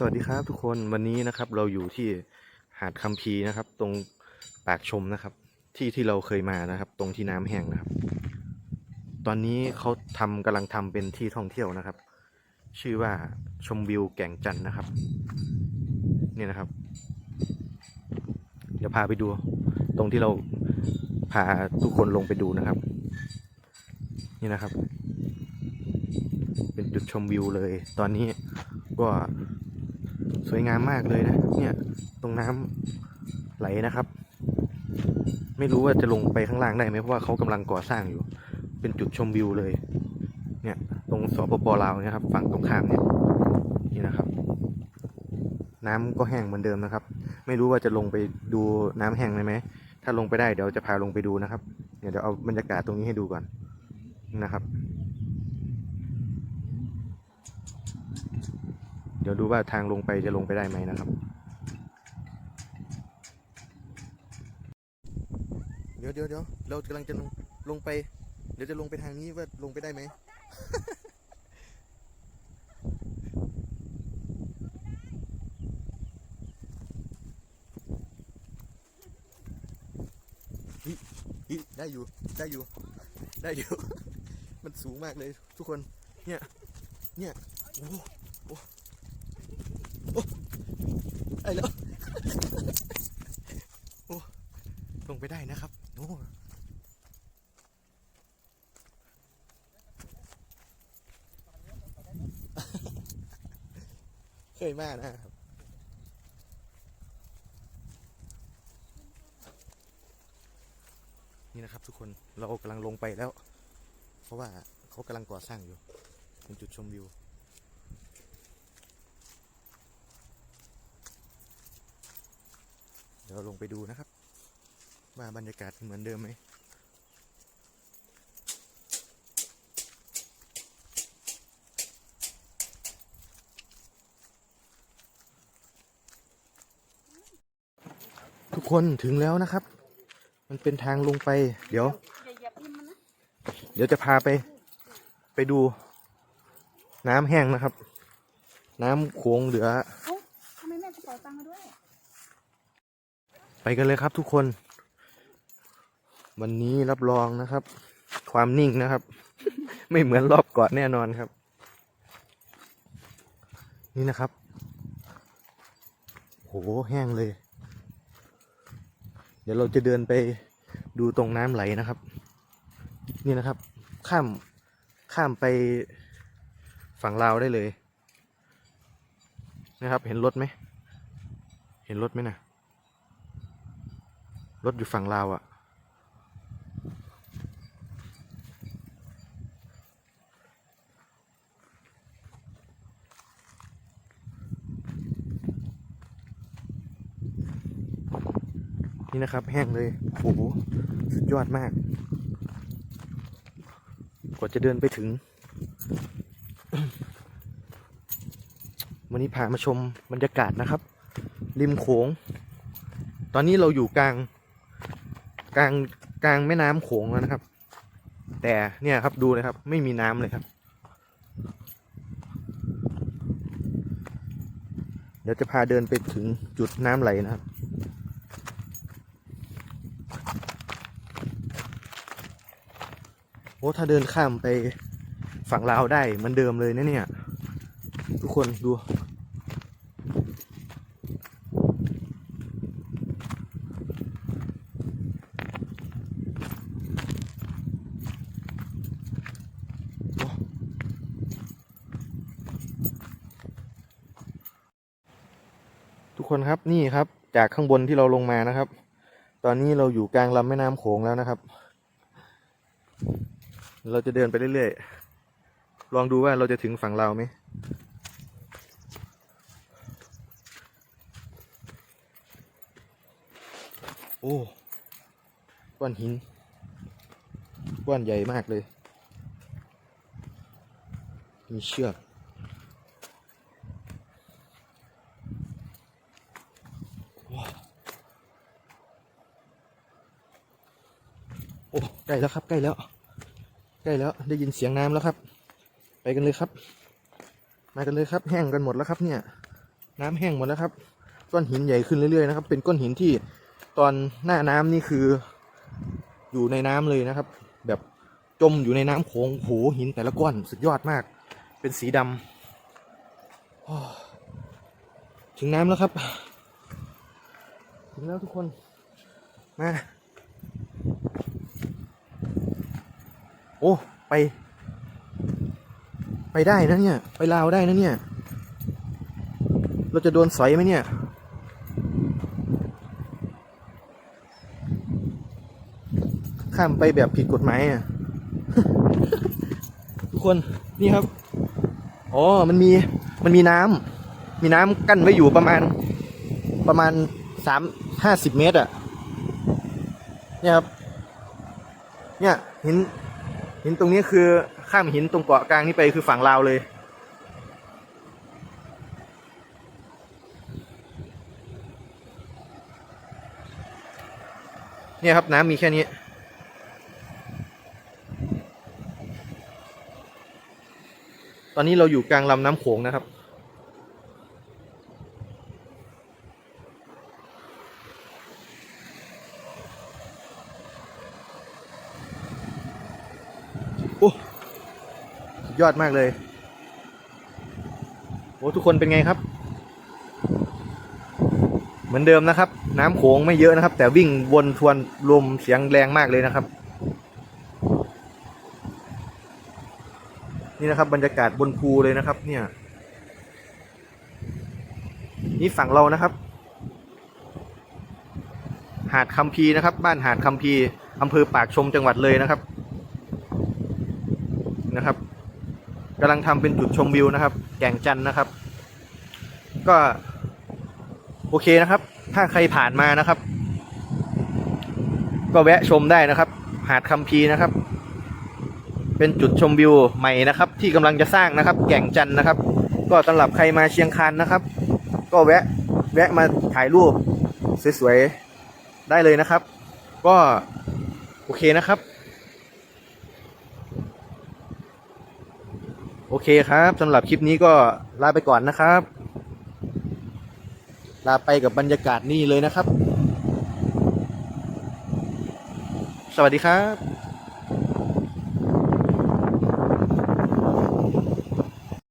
สวัสดีครับทุกคนวันนี้นะครับเราอยู่ที่หาดคัมภีนะครับ ตรงปากชมนะครับ ที่ที่เราเคยมานะครับ ตรงที่น้ำแห้งนะครับ ตอนนี้เขาทำกำลังทำเป็นที่ท่องเที่ยวนะครับ ชื่อว่าชมวิวแก่งจันนะครับนี่นะครับ เดี๋ยวพาไปดู ตรงที่เราพาทุกคนลงไปดูนะครับ นี่นะครับ เป็นจุดชมวิวเลย ตอนนี้ก็ สวยงามมากเลยนะ เนี่ย ตรงน้ำไหลนะครับ ไม่รู้ว่าจะลงไปข้างล่างได้ไหมเพราะว่าเขากำลังก่อสร้างอยู่ เป็นจุดชมวิวเลย เนี่ย ตรงสปปลาวเนี่ยครับ ฝั่งตรงข้ามเนี่ย นี่นะครับ น้ำก็แห้งเหมือนเดิมนะครับ ไม่รู้ว่าจะลงไปดูน้ำแห้งได้ไหม ถ้าลงไปได้เดี๋ยวจะพาลงไปดูนะครับ เดี๋ยวเอาบรรยากาศตรงนี้ให้ดูก่อนนะครับ ดี๋ยวดูว่าทางลงไปจะลงไปได้ไหมนะครับ เดี๋ยวเดี๋ยวเดี๋ยวเรากำลังจะลงลงไป เดี๋ยวจะลงไปทางนี้ว่าลงไปได้ไหมฮิฮิได้อยู่ ได้อยู่ ได้อยู่ มันสูงมากเลยทุกคน เนี่ย เนี่ย โอ้โหโอ้โอ้ไอ้แล้วโอ้ลงไปได้นะครับโอ้เคยมากนะครับนี่นะครับทุกคนเรากำลังลงไปแล้ว เพราะว่าเขากำลังก่อสร้างอยู่เป็นจุดชมวิว เดี๋ยวเราลงไปดูนะครับ ว่าบรรยากาศเหมือนเดิมไหมทุกคนถึงแล้วนะครับ มันเป็นทางลงไป เดี๋ยว เดี๋ยวจะพาไป ไปดู น้ำแห้งนะครับ น้ำโขงเหลือทำไมแม่กระเป๋าตังค์มาด้วย ไปกันเลยครับทุกคน วันนี้รับรองนะครับ ความนิ่งนะครับ ไม่เหมือนรอบก่อนแน่นอนครับ นี่นะครับโหแห้งเลย เดี๋ยวเราจะเดินไปดูตรงน้ำไหลนะครับ นี่นะครับ ข้ามข้ามไปฝั่งลาวได้เลย นะครับ เห็นรถไหม เห็นรถไหมนะ รถอยู่ฝั่งลาวอะ่ะ นี่นะครับแห้งเลยโอ้โหสุดยอดมาก กว่าจะเดินไปถึง วันนี้พามาชมบรรยากาศนะครับ ริมโขงตอนนี้เราอยู่กลาง กลางกลางแม่น้ำโขงแล้วนะครับ แต่เนี่ยครับดูนะครับ ไม่มีน้ำเลยครับ เดี๋ยวจะพาเดินไปถึงจุดน้ำไหลนะครับโอ้ถ้าเดินข้ามไปฝั่งลาวได้เหมือนเดิมเลยนะเนี่ย ทุกคนดู คนครับนี่ครับ จากข้างบนที่เราลงมานะครับ ตอนนี้เราอยู่กลางลำแม่น้ำโขงแล้วนะครับ เราจะเดินไปเรื่อยๆลองดูว่าเราจะถึงฝั่งเราไหมโอ้ก้อนหินก้อนใหญ่มากเลย มีเชือก อ้ใกล้แล้วครับ ใกล้แล้ว ใกล้แล้วได้ยินเสียงน้ำแล้วครับ ไปกันเลยครับ มากันเลยครับ แห้งกันหมดแล้วครับ เนี่ย น้ำแห้งหมดแล้วครับ ก้อนหินใหญ่ขึ้นเรื่อยๆนะครับ เป็นก้อนหินที่ตอนหน้าน้ำนี่คือ อยู่ในน้ำเลยนะครับ แบบจมอยู่ในน้ำโขงโหหินแต่ละก้อนสุดยอดมาก เป็นสีดำโอ้ถึงน้ำแล้วครับ ถึงแล้วทุกคน มา โอ้ไป ไปได้นะเนี่ย ไปลาวได้นะเนี่ย เราจะโดนสอยไหมเนี่ย ข้ามไปแบบผิดกฎหมายอะทุกคนนี่ครับอ๋อมันมีมันมีน้ำมีน้ำกั้นไว้อยู่ประมาณประมาณสามห้าสิบเมตรอะเนี่ยครับเนี่ยหิน หินตรงนี้คือข้ามหินตรงเกาะกลางนี้ไปคือฝั่งลาวเลยเนี่ยครับน้ำมีแค่นี้ ตอนนี้เราอยู่กลางลำน้ำโขงนะครับ โอ้ยอดมากเลยโอ้ทุกคนเป็นไงครับ เหมือนเดิมนะครับ น้ำโขงไม่เยอะนะครับ แต่วิ่งวนทวนลมเสียงแรงมากเลยนะครับ นี่นะครับบรรยากาศบนภูเลยนะครับ เนี่ย นี่ฝั่งเรานะครับ หาดคำพีนะครับ บ้านหาดคำพีอำเภอปากชมจังหวัดเลยนะครับ นะครับกำลังทำเป็นจุดชมวิวนะครับ แก่งจันทน์นะครับ ก็ โอเคนะครับ ถ้าใครผ่านมานะครับ ก็แวะชมได้นะครับ หาดคำพีนะครับ เป็นจุดชมวิวใหม่นะครับ ที่กำลังจะสร้างนะครับ แก่งจันทน์นะครับ ก็สำหรับใครมาเชียงคานนะครับ ก็แวะแวะมาถ่ายรูปสวยๆได้เลยนะครับ ก็โอเคนะครับ โอเคครับสำหรับคลิปนี้ก็ลาไปก่อนนะครับ ลาไปกับบรรยากาศนี่เลยนะครับ สวัสดีครับ